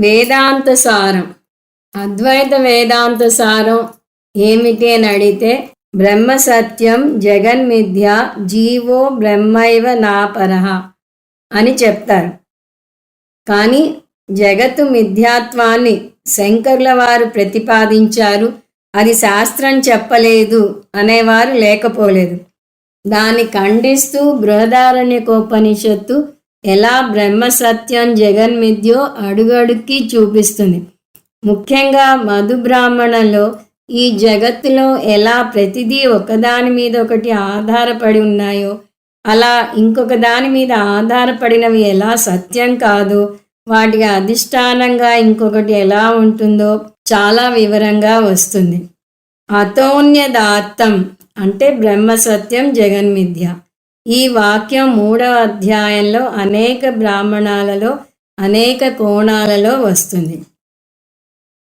వేదాంత సారం అద్వైత వేదాంత సారం ఏమిటి అని అడిగితే బ్రహ్మ సత్యం జగన్మిథ్య జీవో బ్రహ్మైవ నాపరహ అని చెప్తారు. కానీ జగత్తు మిథ్యాత్వాన్ని శంకర్ల వారు ప్రతిపాదించారు. అది శాస్త్రం చెప్పలేదు అనేవారు లేకపోలేదు. దాన్ని ఖండిస్తూ బృహదారణ్యకోపనిషత్తు ఎలా బ్రహ్మసత్యం జగన్మిథ్యో అడుగడుక్కి చూపిస్తుంది. ముఖ్యంగా మధు బ్రాహ్మణంలో ఈ జగత్తులో ఎలా ప్రతిదీ ఒకదాని మీద ఒకటి ఆధారపడి ఉన్నాయో అలా ఇంకొక దాని మీద ఆధారపడినవి ఎలా సత్యం కాదు వాటికి అధిష్టానంగా ఇంకొకటి ఎలా ఉంటుందో చాలా వివరంగా వస్తుంది. అతోన్యదాత్తం అంటే బ్రహ్మ సత్యం జగన్మిథ్య. ఈ వాక్యం మూడవ అధ్యాయంలో అనేక బ్రాహ్మణాలలో అనేక కోణాలలో వస్తుంది.